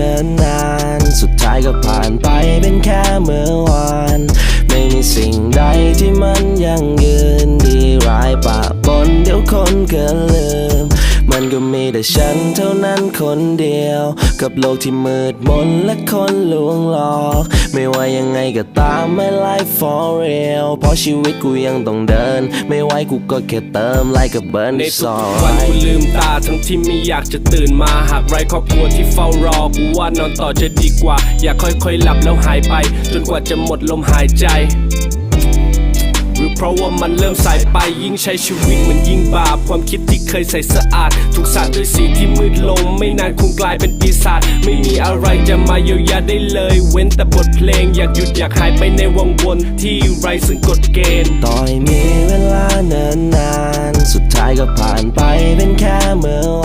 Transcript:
เนิ่นนาน สุดท้ายก็ผ่านไปเป็นแค่เมื่อวาน ไม่มีสิ่งใดที่มันยังยืนดีร้ายปะปนเดี๋ยวคนก็ลืม มันก็มีแต่ฉันเท่านั้นคนเดียว กับโลกที่มืดมนและคนลวงหลอก ไม่ว่ายังไงก็ตาม my life for real เพราะชีวิตกูยังต้องเดิน ไม่ไหวกูก็แค่เติม like a burn ใน it's ทุกๆวัน alright กูลืมตาทั้งที่ไม่อยากจะตื่นมาหากไรครอบครัวที่เฝ้ารอกูว่านอนต่อจะดีกว่า อยากค่อยๆหลับแล้วหายไป จนกว่าจะหมดลมหายใจ หรือเพราะว่ามันเริ่มสายไปยิ่งใช้ชีวิตมันยิ่งบาป ความคิดที่เคยใสสะอาด ถูกสาดด้วยสีที่มืดลง ไม่นานคงกลายเป็นปีศาจไม่มีอะไรจะมาเยียวยาได้เลย เว้นแต่บทเพลงอยากหยุดอยากหายไปในวงวนที่ไร้ซึ่งกฎเกณฑ์ต่อยมีเวลาเนิ่นนาน สุดท้ายก็ผ่านไปเป็นแค่เมื่อ